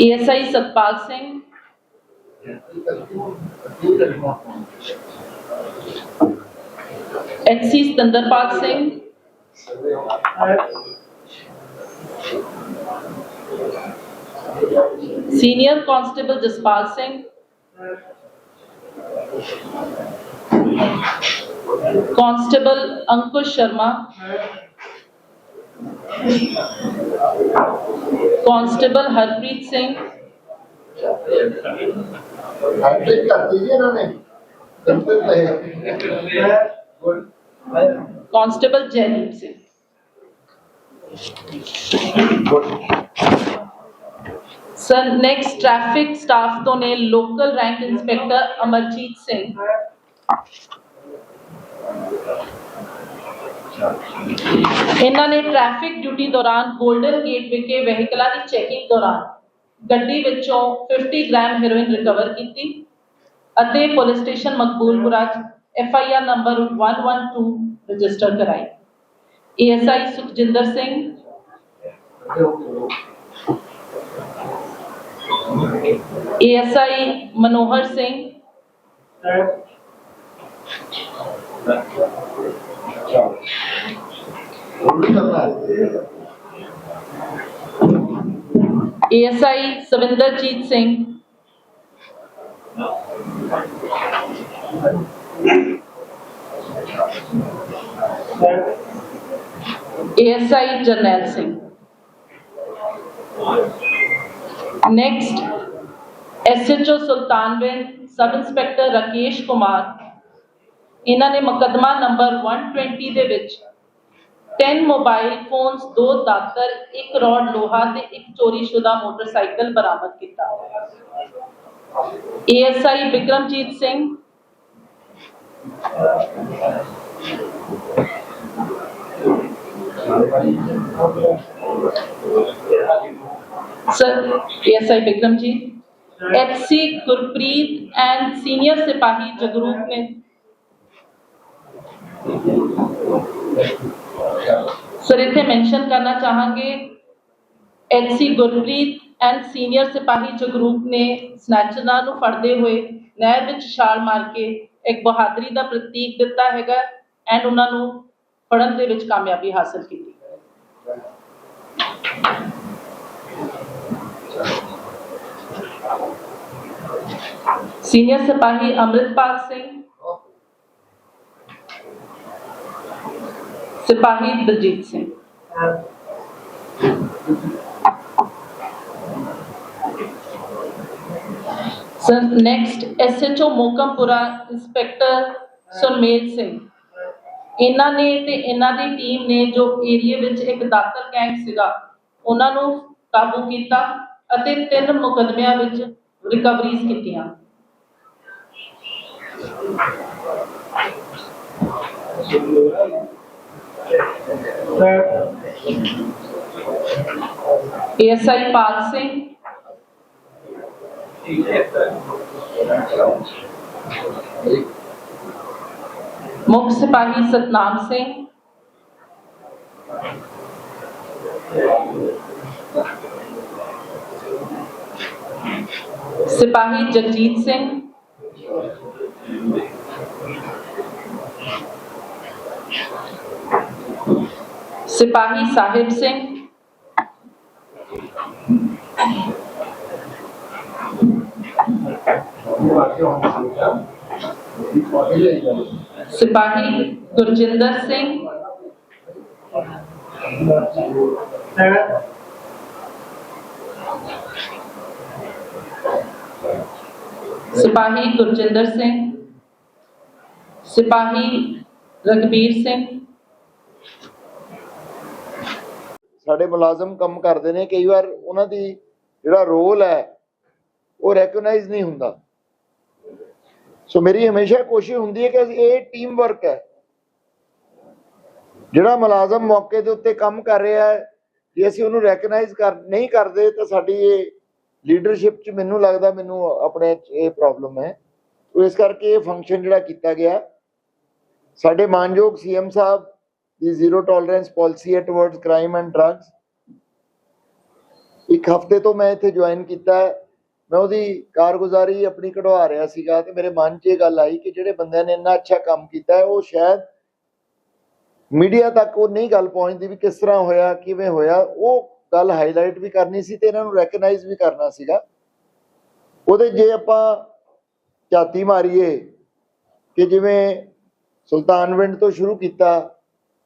ASI Satpal Singh. HC Satinderpal Singh. Senior constable Jaspal Singh. Constable Ankush Sharma. Constable Harpreet Singh. Hattrick ਕਰਤੀ ਜੀ ਇਹਨਾਂ ਨੇ? Constable Jaideep Singh. Sir next traffic staff ਤੋਂ ਨੇ local rank inspector Amarjeet Singh. ਇਹਨਾਂ ਨੇ traffic duty ਦੌਰਾਨ golden gate ਵਿਖੇ ਵਹੀਕਲਾਂ ਦੀ ਚੈਕਿੰਗ ਦੌਰਾਨ ਗੱਡੀ ਵਿੱਚੋਂ 50 ਗ੍ਰਾਮ ਹੈਰੋਇਨ ਰਿਕਵਰ ਕੀਤੀ ਅਤੇ police station Maqboolpura F I R number 112 register ਕਰਾਈ। ਏਐਸਆਈ ਸੁਖਜਿੰਦਰ ਸਿੰਘ। ਏਐਸਆਈ ਮਨੋਹਰ ਸਿੰਘ। ਉਹ ASI Swinderjit Singh. ASI Jarnail Singh. Next SHO Sultanwind sub inspector Rakesh Kumar. ਇਹਨਾਂ ਨੇ ਮੁਕੱਦਮਾ ਨੰਬਰ 120 ਦੇ ਵਿੱਚ टेन मोबाइल फ़ोन दो दातर, एक रॉड लोहा ते एक चोरीशुदा मोटरसाइकिल बरामद किया ASI Bikramjit Singh. Sir ASI Bikramjit FC Gurpreet and senior सिपाही जगरूप ने ਸਰ ਇੱਥੇ ਮੈਂਸ਼ਨ ਕਰਨਾ ਚਾਹਾਂਗੇ ਐਚਸੀ ਗੁਰਪ੍ਰੀਤ ਐਂਡ ਸੀਨੀਅਰ ਸਿਪਾਹੀ ਜਗਰੂਪ ਨੇ ਸਨੈਚਰਾਂ ਨੂੰ ਫੜਦੇ ਹੋਏ ਨਹਿਰ ਵਿੱਚ ਛਾਲ ਮਾਰ ਕੇ ਇੱਕ ਬਹਾਦਰੀ ਦਾ ਪ੍ਰਤੀਕ ਦਿੱਤਾ ਹੈਗਾ ਐਂਡ ਉਹਨਾਂ ਨੂੰ ਫੜਨ ਦੇ ਵਿੱਚ ਕਾਮਯਾਬੀ ਹਾਸਲ ਕੀਤੀ ਸੀਨੀਅਰ ਸਿਪਾਹੀ ਅੰਮ੍ਰਿਤਪਾਲ ਸਿੰਘ ਸਿਪਾਹੀ Daljit Singh sir next SHO Mokampura inspector Surmel Singh ਇਹਨਾਂ ਨੇ ਤੇ ਇਹਨਾਂ ਦੀ ਟੀਮ ਨੇ ਜੋ ਏਰੀਆ ਵਿੱਚ ਇੱਕ ਦਾਤਰ ਗੈਂਗ ਸੀਗਾ, ਉਹਨਾਂ ਨੂੰ ਕਾਬੂ ਕੀਤਾ ਅਤੇ ਤਿੰਨ ਮੁਕੱਦਮਿਆਂ ਵਿੱਚ ਰਿਕਵਰੀਜ਼ ਕੀਤੀਆਂ। ਏਐਸਆਈ ਪਾਲ ਸਿੰਘ ਮੁੱਖ ਸਿਪਾਹੀ ਸਤਨਾਮ ਸਿੰਘ ਸਿਪਾਹੀ ਜਗਜੀਤ ਸਿੰਘ ਸਿਪਾਹੀ ਸਾਹਿਬ ਸਿੰਘ ਸਿਪਾਹੀ ਗੁਰਜਿੰਦਰ ਸਿੰਘ ਸਿਪਾਹੀ ਗੁਰਜਿੰਦਰ ਸਿੰਘ ਸਿਪਾਹੀ ਰਗਬੀਰ ਸਿੰਘ ਸਾਡੇ ਮੁਲਾਜ਼ਮ ਕੰਮ ਕਰਦੇ ਨੇ, ਕਈ ਵਾਰ ਉਹਨਾਂ ਦੀ ਜਿਹੜਾ ਰੋਲ ਹੈ, ਉਹ ਰੈਕਗਨਾਈਜ਼ ਨਹੀਂ ਹੁੰਦਾ। ਸੋ ਮੇਰੀ ਹਮੇਸ਼ਾ ਕੋਸ਼ਿਸ਼ ਹੁੰਦੀ ਹੈ ਕਿ ਇਹ ਟੀਮ ਵਰਕ ਹੈ, ਜਿਹੜਾ ਮੁਲਾਜ਼ਮ ਮੌਕੇ ਦੇ ਉੱਤੇ ਕੰਮ ਕਰ ਰਿਹਾ ਹੈ, ਜੇ ਅਸੀਂ ਉਹਨੂੰ ਰੈਕਗਨਾਈਜ਼ ਕਰ, ਨਹੀਂ ਕਰਦੇ, ਤਾਂ ਸਾਡੀ ਇਹ ਲੀਡਰਸ਼ਿਪ 'ਚ ਮੈਨੂੰ ਲੱਗਦਾ ਮੈਨੂੰ ਆਪਣੇ 'ਚ ਇਹ ਪ੍ਰੋਬਲਮ ਹੈ। ਇਸ ਕਰਕੇ ਇਹ ਫੰਕਸ਼ਨ ਜਿਹੜਾ ਕੀਤਾ ਗਿਆ, ਸਾਡੇ ਮਾਨਯੋਗ ਸੀਐਮ ਸਾਹਿਬ ਦੀ ਜ਼ੀਰੋ ਟੋਲਰੈਂਸ ਪਾਲਿਸੀ ਹੈ ਟੁਵਰਡਸ ਕ੍ਰਾਈਮ ਐਂਡ ਡਰੱਗਸ ਇੱਕ ਹਫ਼ਤੇ ਤੋਂ ਮੈਂ ਇੱਥੇ ਜੁਆਇਨ ਕੀਤਾ ਮੈਂ ਉਹਦੀ ਕਾਰਗੁਜ਼ਾਰੀ ਆਪਣੀ ਕਢਵਾ ਰਿਹਾ ਸੀਗਾ ਤੇ ਮੇਰੇ ਮਨ 'ਚ ਇਹ ਗੱਲ ਆਈ ਕਿ ਜਿਹੜੇ ਬੰਦਿਆਂ ਨੇ ਇੰਨਾ ਅੱਛਾ ਕੰਮ ਕੀਤਾ ਹੈ, ਉਹ ਸ਼ਾਇਦ ਮੀਡੀਆ ਤੱਕ ਉਹ ਨਹੀਂ ਗੱਲ ਪਹੁੰਚਦੀ ਵੀ ਕਿਸ ਤਰ੍ਹਾਂ ਹੋਇਆ, ਕਿਵੇਂ ਹੋਇਆ। ਉਹ ਗੱਲ ਹਾਈਲਾਈਟ ਵੀ ਕਰਨੀ ਸੀ ਤੇ ਇਹਨਾਂ ਨੂੰ ਰੈਕਗਨਾਈਜ਼ ਵੀ ਕਰਨਾ ਸੀਗਾ। ਉਹਦੇ ਜੇ ਆਪਾਂ ਝਾਤੀ ਮਾਰੀਏ ਕਿ ਜਿਵੇਂ ਸੁਲਤਾਨਵਿੰਡ ਤੋਂ ਸ਼ੁਰੂ ਕੀਤਾ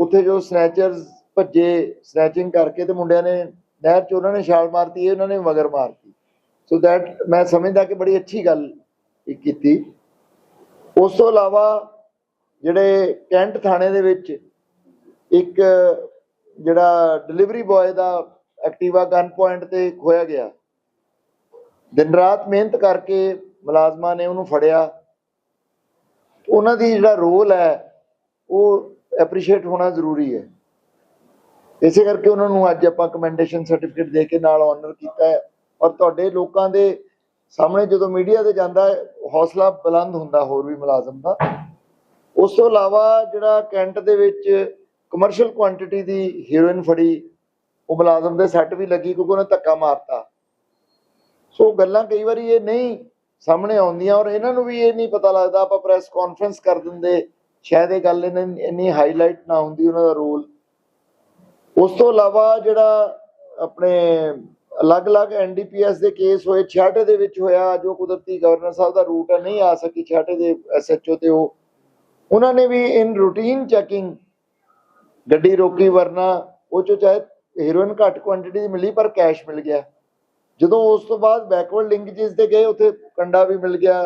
ਉੱਥੇ ਜੋ ਸਨੈਚਰਸ ਭੱਜੇ ਸਨੈਚਿੰਗ ਕਰਕੇ ਤੇ ਮੁੰਡਿਆਂ ਨੇ, ਨਹਿਰ 'ਚ ਉਹਨਾਂ ਨੇ ਛਾਲ ਮਾਰਤੀ, ਇਹ ਉਹਨਾਂ ਨੇ ਮਗਰ ਮਾਰਤੀ। ਸੋ ਦੈਟ ਮੈਂ ਸਮਝਦਾ ਕਿ ਬੜੀ ਅੱਛੀ ਗੱਲ ਕੀਤੀ। ਉਸ ਤੋਂ ਇਲਾਵਾ ਜਿਹੜੇ ਕੈਂਟ ਥਾਣੇ ਦੇ ਵਿੱਚ ਇੱਕ ਜਿਹੜਾ ਡਿਲੀਵਰੀ ਬॉय ਦਾ ਐਕਟਿਵਾ ਗਨ ਪੁਆਇੰਟ ਤੇ ਖੋਇਆ ਗਿਆ। ਦਿਨ ਰਾਤ ਮਿਹਨਤ ਕਰਕੇ ਮੁਲਾਜ਼ਮਾਂ ਨੇ ਉਹਨੂੰ ਫੜਿਆ। ਉਹਨਾਂ ਦੀ ਜਿਹੜਾ ਰੋਲ ਹੈ, ਉਹ ਐਪਰੀਸ਼ੀਏਟ ਹੋਣਾ ਜ਼ਰੂਰੀ ਹੈ। ਇਸੇ ਕਰਕੇ ਉਹਨਾਂ ਨੂੰ ਅੱਜ ਆਪਾਂ ਕਮੈਂਡੇਸ਼ਨ ਸਰਟੀਫਿਕੇਟ ਦੇ ਕੇ ਨਾਲ ਆਨਰ ਕੀਤਾ ਹੈ ਔਰ ਤੁਹਾਡੇ ਲੋਕਾਂ ਦੇ ਸਾਹਮਣੇ ਜਦੋਂ ਮੀਡੀਆ ਤੇ ਜਾਂਦਾ ਹੈ, ਹੌਸਲਾ ਬੁਲੰਦ ਹੁੰਦਾ ਹੋਰ ਵੀ ਮੁਲਾਜ਼ਮ ਦਾ। ਉਸ ਤੋਂ ਇਲਾਵਾ ਜਿਹੜਾ ਕੈਂਟ ਦੇ ਵਿੱਚ ਕਮਰਸ਼ੀਅਲ ਕੁਆਂਟੀਟੀ ਦੀ ਹੀਰੋਇਨ ਫੜੀ, ਉਹ ਮੁਲਾਜ਼ਮ ਦੇ ਸੱਟ ਵੀ ਲੱਗੀ ਕਿਉਂਕਿ ਉਹਨੇ ਧੱਕਾ ਮਾਰਤਾ। ਸੋ ਗੱਲਾਂ ਕਈ ਵਾਰੀ ਇਹ ਨਹੀਂ ਸਾਹਮਣੇ ਆਉਂਦੀਆਂ ਔਰ ਇਹਨਾਂ ਨੂੰ ਵੀ ਇਹ ਨਹੀਂ ਪਤਾ ਲੱਗਦਾ, ਆਪਾਂ ਪ੍ਰੈਸ ਕਾਨਫਰੰਸ ਕਰ ਦਿੰਦੇ ਸ਼ਾਇਦ ਇਹ ਗੱਲ ਇਹਨਾਂ ਇੰਨੀ ਹਾਈਲਾਈਟ ਨਾ ਹੁੰਦੀ ਉਹਨਾਂ ਦਾ ਰੋਲ ਉਸ ਤੋਂ ਇਲਾਵਾ ਜਿਹੜਾ ਆਪਣੇ ਅਲੱਗ-ਅਲੱਗ ਐਨਡੀਪੀਐਸ ਦੇ ਕੇਸ ਹੋਏ ਛਾਟੇ ਦੇ ਵਿੱਚ ਹੋਇਆ ਜੋ ਕੁਦਰਤੀ ਗਵਰਨਰ ਸਾਹਿਬ ਦਾ ਰੂਟ ਨਹੀਂ ਆ ਸਕੀ ਛਾਟੇ ਦੇ ਐਸਐਚਓ ਤੇ ਉਹ। ਉਹਨਾਂ ਨੇ ਵੀ ਇਨ ਰੂਟੀਨ ਚੈਕਿੰਗ ਗੱਡੀ ਰੋਕੀ, ਵਰਨਾ ਉਹ ਚੋ ਚਾਹੇ ਹੀਰੋਇਨ ਘੱਟ ਕੁਆਂਟੀਟੀ ਦੀ ਮਿਲੀ, ਪਰ ਕੈਸ਼ ਮਿਲ ਗਿਆ। ਜਦੋਂ ਉਸ ਤੋਂ ਬਾਅਦ ਬੈਕਵਰਡ ਲਿੰਕੇजेस ਤੇ ਗਏ, ਉੱਥੇ ਕੰਡਾ ਵੀ ਮਿਲ ਗਿਆ।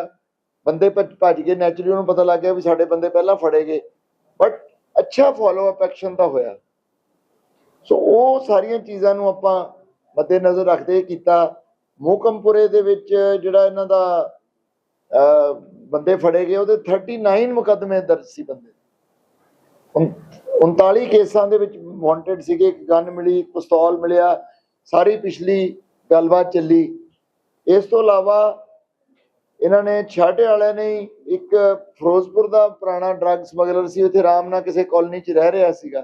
ਬੰਦੇ ਭੱਜ ਭੱਜ ਗਏ ਨੈਚੁਰਲੀ ਉਹਨੂੰ ਪਤਾ ਲੱਗ ਗਿਆ ਵੀ ਸਾਡੇ ਬੰਦੇ ਪਹਿਲਾਂ ਫੜੇ ਗਏ। ਬਟ ਅੱਛਾ ਫਾਲੋ ਅਪ ਐਕਸ਼ਨ ਤਾਂ ਹੋਇਆ। ਸੋ ਉਹ ਸਾਰੀਆਂ ਚੀਜ਼ਾਂ ਨੂੰ ਆਪਾਂ ਮੱਦੇ ਨਜ਼ਰ ਰੱਖਦੇ ਕੀਤਾ। ਮੋਕਮਪੁਰੇ ਦੇ ਵਿੱਚ ਜਿਹੜਾ ਇਹਨਾਂ ਦਾ ਬੰਦੇ ਫੜੇ ਗਏ, ਉਹਦੇ 39 ਮੁਕੱਦਮੇ ਦਰਜ ਸੀ ਬੰਦੇ। ਉਨ- 39 ਕੇਸਾਂ ਦੇ ਵਿੱਚ ਵਾਂਟਡ ਸੀਗੇ, ਇੱਕ ਗਨ ਮਿਲੀ ਪਿਸਤੌਲ ਮਿਲਿਆ, ਸਾਰੀ ਪਿਛਲੀ ਗੱਲਬਾਤ ਚੱਲੀ। ਇਸ ਤੋਂ ਇਲਾਵਾ ਇਹਨਾਂ ਨੇ ਛਾਟੇ ਵਾਲਿਆਂ ਨੇ ਇੱਕ ਫਿਰੋਜ਼ਪੁਰ ਦਾ ਪੁਰਾਣਾ ਡਰੱਗ ਸਮਗਲਰ ਸੀ, ਉੱਥੇ ਆਰਾਮ ਨਾਲ ਕਿਸੇ ਕਾਲਨੀ 'ਚ ਰਹਿ ਰਿਹਾ ਸੀਗਾ।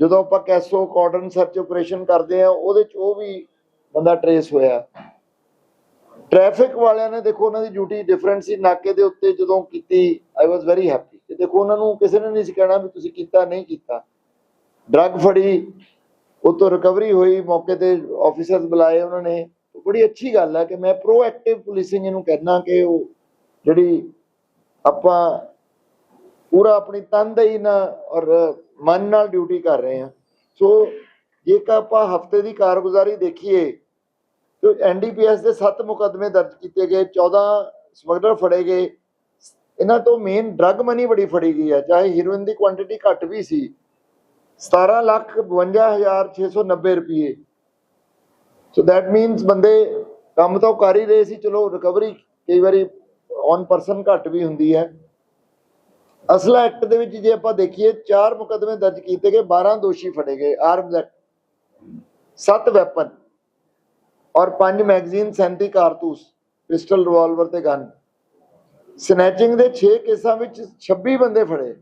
ਜਦੋਂ ਆਪਾਂ ਕੈਸੋ ਕਾਰਡਨ ਸਰਚ ਆਪਰੇਸ਼ਨ ਕਰਦੇ ਆ ਉਹਦੇ 'ਚ ਉਹ ਵੀ ਬੰਦਾ ਟਰੇਸ ਹੋਇਆ। ਟ੍ਰੈਫਿਕ ਵਾਲਿਆਂ ਨੇ ਦੇਖੋ, ਉਹਨਾਂ ਦੀ ਡਿਊਟੀ ਡਿਫਰੈਂਟ ਸੀ। ਨਾਕੇ ਦੇ ਉੱਤੇ ਜਦੋਂ ਕੀਤੀ ਆਈ ਵਾਸ ਵੈਰੀ ਹੈਪੀ ਕਿ ਦੇਖੋ, ਉਹਨਾਂ ਨੂੰ ਕਿਸੇ ਨੇ ਨਹੀਂ ਸੀ ਕਹਿਣਾ ਵੀ ਤੁਸੀਂ ਕੀਤਾ, ਨਹੀਂ ਕੀਤਾ। ਡਰੱਗ ਫੜੀ ਉਹ ਤੋਂ ਰਿਕਵਰੀ ਹੋਈ, ਮੌਕੇ ਤੇ ਆਫੀਸਰਸ ਬੁਲਾਏ ਉਹਨਾਂ ਨੇ। ਬੜੀ ਅੱਛੀ ਗੱਲ ਹੈ ਕਿ ਮੈਂ ਪ੍ਰੋਐਕਟਿਵ ਪੁਲਿਸਿੰਗ ਇਹਨੂੰ ਕਹਿਣਾ ਕਿ ਉਹ ਜਿਹੜੀ ਆਪਾਂ ਪੂਰਾ ਆਪਣੀ ਤਨਦੇਹੀ ਨਾਲ ਔਰ ਮਨ ਨਾਲ ਡਿਊਟੀ ਕਰ ਰਹੇ ਹਾਂ। ਸੋ ਜੇਕਰ ਆਪਾਂ ਹਫ਼ਤੇ ਦੀ ਕਾਰਗੁਜ਼ਾਰੀ ਦੇਖੀਏ, ਤੇ ਐਨਡੀਪੀਐਸ ਦੇ 7 ਮੁਕੱਦਮੇ ਦਰਜ ਕੀਤੇ ਗਏ 14 ਸਮਗਲਰ ਫੜੇ ਗਏ। ਇਹਨਾਂ ਤੋਂ ਮੇਨ ਡਰੱਗ ਮਨੀ ਬੜੀ ਫੜੀ ਗਈ ਹੈ, ਚਾਹੇ ਹੀਰੋਇਨ ਦੀ ਕੁਆਂਟੀਟੀ ਘੱਟ ਵੀ ਸੀ। 17 ਲੱਖ 52690 ਰੁਪਏ। ਸੋ ਦੈਟ ਮੀਨਸ ਬੰਦੇ ਕੰਮ ਤਾਂ ਕਰ ਹੀ ਰਹੇ ਸੀ, ਚਲੋ ਰਿਕਵਰੀ ਕਈ ਵਾਰੀ ਔਨ ਪਰਸਨ ਘੱਟ ਵੀ ਹੁੰਦੀ ਹੈ। ਅਸਲਾ ਐਕਟ ਦੇ ਵਿੱਚ ਜੇ ਆਪਾਂ ਦੇਖੀਏ, ਚਾਰ ਮੁਕੱਦਮੇ ਦਰਜ ਕੀਤੇ ਗਏ 12 ਦੋਸ਼ੀ ਫੜੇ ਗਏ ਆਰਮਸ ਐਕਟ 7 ਵੈਪਨ ਔਰ 5 ਮੈਗਜ਼ੀਨ 37 ਕਾਰਤੂਸ ਪਿਸਟਲ ਰਿਵਾਲਵਰ ਤੇ ਗਨ ਸਨੈਚਿੰਗ ਦੇ 6 ਕੇਸਾਂ ਵਿੱਚ 26 ਬੰਦੇ ਫੜੇ।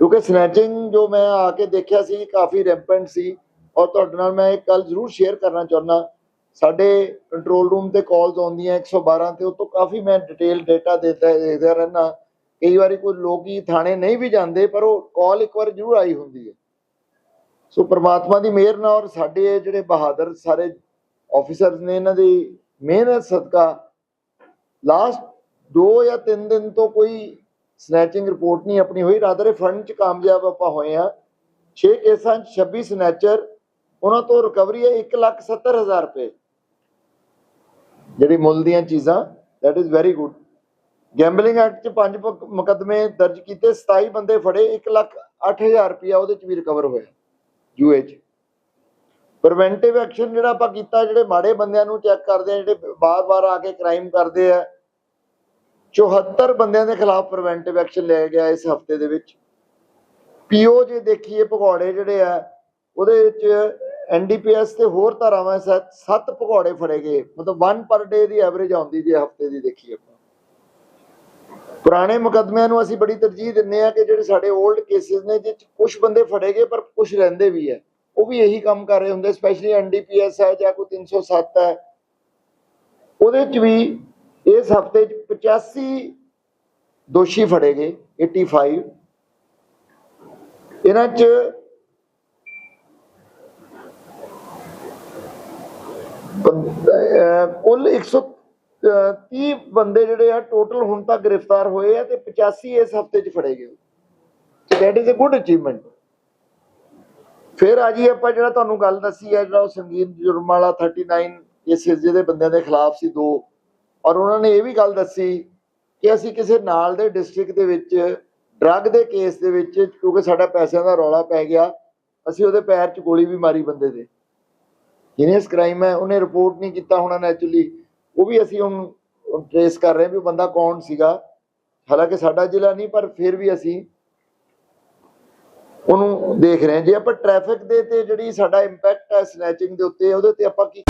ਕਿਉਂਕਿ ਸਨੈਚਿੰਗ ਜੋ ਮੈਂ ਆ ਕੇ ਦੇਖਿਆ ਸੀ, ਕਾਫੀ ਰੈਂਪੈਂਟ ਸੀ। ਔਰ ਤੁਹਾਡੇ ਨਾਲ ਮੈਂ ਇੱਕ ਗੱਲ ਜ਼ਰੂਰ ਸ਼ੇਅਰ ਕਰਨਾ ਚਾਹੁੰਦਾ। ਸਾਡੇ ਕੰਟਰੋਲ ਰੂਮ ਤੇ ਕਾਲਸ ਆਉਂਦੀਆਂ 112 ਤੇ ਉਹ ਤੋਂ ਕਾਫੀ ਮੈਂ ਡਿਟੇਲ ਡਾਟਾ ਦੇਤਾ ਦੇਖਦਾ ਰਹਿਣਾ ਕਈ ਵਾਰੀ ਕੋਈ ਲੋਕੀ ਥਾਣੇ ਨਹੀਂ ਵੀ ਜਾਂਦੇ, ਪਰ ਉਹ ਕਾਲ ਇੱਕ ਵਾਰ ਜ਼ਰੂਰ ਆਈ ਹੁੰਦੀ ਹੈ। ਸੋ ਪ੍ਰਮਾਤਮਾ ਦੀ ਮਿਹਰ ਨਾਲ ਔਰ ਸਾਡੇ ਜਿਹੜੇ ਬਹਾਦਰ ਸਾਰੇ ਆਫੀਸਰਸ ਨੇ, ਇਹਨਾਂ ਦੀ ਮਿਹਨਤ, ਸਦਕਾ ਲਾਸਟ 2 ਜਾਂ 3 ਦਿਨ ਤੋਂ ਕੋਈ ਸਨੈਚਿੰਗ ਰਿਪੋਰਟ ਨਹੀਂ ਆਪਣੀ ਹੋਈ। ਰਾਦਰ ਫੰਡ ਚ ਕਾਮਯਾਬ ਆਪਾਂ ਹੋਏ ਆ 6 ਕੇਸਾਂ ਚ 26 ਸਨੈਚਰ ਉਹਨਾਂ ਤੋਂ ਰਿਕਵਰੀ ਹੈ 170000 ਰੁਪਏ। ਜਿਹੜੀ ਮੁੱਲ ਦੀਆਂ ਚੀਜ਼ਾਂ, that is very good gambling act ਚ ਪੰਜ ਮੁਕ- ਦਰਜ ਕੀਤੇ 27 ਬੰਦੇ ਫੜੇ 1 ਲੱਖ 8000 ਰੁਪਇਆ ਉਹਦੇ ਚ ਵੀ ਰਿਕਵਰ ਹੋਇਆ ਯੂਏ ਚ। ਪ੍ਰੀਵੈਂਟਿਵ ਐਕਸ਼ਨ ਜਿਹੜਾ ਆਪਾਂ ਕੀਤਾ, ਜਿਹੜੇ ਮਾੜੇ ਬੰਦਿਆਂ ਨੂੰ ਚੈੱਕ ਕਰਦੇ ਆ, ਜਿਹੜੇ ਬਾਰ-ਬਾਰ ਆ ਕੇ ਕ੍ਰਾਈਮ ਕਰਦੇ ਆ 74 ਬੰਦਿਆਂ ਦੇ ਖਿਲਾਫ ਪ੍ਰੀਵੈਂਟਿਵ ਐਕਸ਼ਨ ਲਿਆ ਗਿਆ ਇਸ ਹਫ਼ਤੇ ਦੇ ਵਿੱਚ। ਪੀਓ ਜੇ ਦੇਖੀਏ, ਭਗੌੜੇ ਜਿਹੜੇ ਆ, ਉਹਦੇ ਵਿੱਚ ਐਨਡੀਪੀਐਸ ਤੇ ਹੋਰ ਧਾਰਾਵਾਂ ਸੱਤ ਸੱਤ ਭਗੌੜੇ ਫੜੇ ਗਏ। ਮਤਲਬ 1 ਪਰ ਡੇ ਦੀ ਐਵਰੇਜ ਆਉਂਦੀ ਜੇ ਹਫ਼ਤੇ ਦੀ ਦੇਖੀਏ ਆਪਾਂ। ਪੁਰਾਣੇ ਮੁਕੱਦਮਿਆਂ ਨੂੰ ਅਸੀਂ ਬੜੀ ਤਰਜੀਹ ਦਿੰਨੇ ਆ ਕਿ ਜਿਹੜੇ ਸਾਡੇ 올ਡ ਕੇਸਿਸ ਨੇ, ਜਿਹ ਕੁਝ ਬੰਦੇ ਫੜੇ ਗਏ, ਪਰ ਕੁਝ ਰਹਿੰਦੇ ਵੀ ਹੈ ਉਹ ਵੀ ਇਹੀ ਕੰਮ ਕਰ ਰਹੇ ਹੁੰਦੇ ਸਪੈਸ਼ਲੀ ਐਨਡੀਪੀਐਸ ਹੈ ਜਾਂ ਕੋਈ 307 ਹੈ ਉਹਦੇ ਚ ਵੀ ਇਸ ਹਫ਼ਤੇ ਚ 85 ਦੋਸ਼ੀ ਫੜੇ ਗਏ 85 ਇਹਨਾਂ ਚ ਬੰਦ- ਅਹ ਕੁੱਲ 130 ਬੰਦੇ ਜਿਹੜੇ ਆ ਟੋਟਲ ਹੁਣ ਤੱਕ ਗ੍ਰਿਫਤਾਰ ਹੋਏ ਆ ਤੇ 85 ਇਸ ਹਫ਼ਤੇ ਚ ਫੜੇ ਗਏ that is a good achievement ਫਿਰ ਆ ਜੀ ਆਪਾਂ ਜਿਹੜਾ ਤੁਹਾਨੂੰ ਗੱਲ ਦੱਸੀ ਹੈ ਜਿਹੜਾ ਉਹ ਸੰਗੀਨ ਜੁਰਮ ਵਾਲਾ 39 ਕੇਸਿਸ ਜਿਹਦੇ ਬੰਦਿਆਂ ਦੇ ਖਿਲਾਫ ਸੀ ਦੋ। ਔਰ ਉਹਨਾਂ ਨੇ ਇਹ ਵੀ ਗੱਲ ਦੱਸੀ ਕਿ ਅਸੀਂ ਕਿਸੇ ਨਾਲ ਦੇ ਡਿਸਟ੍ਰਿਕਟ ਦੇ ਵਿੱਚ ਡਰੱਗ ਦੇ ਕੇਸ ਦੇ ਵਿੱਚ, ਕਿਉਂਕਿ ਸਾਡਾ ਪੈਸਿਆਂ ਦਾ ਰੌਲਾ ਪੈ ਗਿਆ, ਅਸੀਂ ਉਹਦੇ ਪੈਰ 'ਚ ਗੋਲੀ ਵੀ ਮਾਰੀ ਬੰਦੇ ਦੇ। ਜਿਹਨੇ ਕ੍ਰਾਈਮ ਹੈ ਉਹਨੇ ਰਿਪੋਰਟ ਨਹੀਂ ਕੀਤਾ ਹੋਣਾ ਨੈਚੁਰਲੀ ਉਹ ਵੀ ਅਸੀਂ ਹੁਣ ਟ੍ਰੇਸ ਕਰ ਰਹੇ ਹਾਂ ਵੀ ਬੰਦਾ ਕੌਣ ਸੀਗਾ। ਹਾਲਾਂਕਿ ਸਾਡਾ ਜ਼ਿਲ੍ਹਾ ਨਹੀਂ, ਪਰ ਫਿਰ ਵੀ ਅਸੀਂ ਉਹਨੂੰ ਦੇਖ ਰਹੇ ਹਾਂ। ਜੇ ਆਪਾਂ ਟ੍ਰੈਫਿਕ ਦੇ ਤੇ ਜਿਹੜੀ ਸਾਡਾ ਇੰਪੈਕਟ ਹੈ ਸਨੈਚਿੰਗ ਦੇ ਉੱਤੇ, ਉਹਦੇ ਤੇ ਆਪਾਂ ਕੀ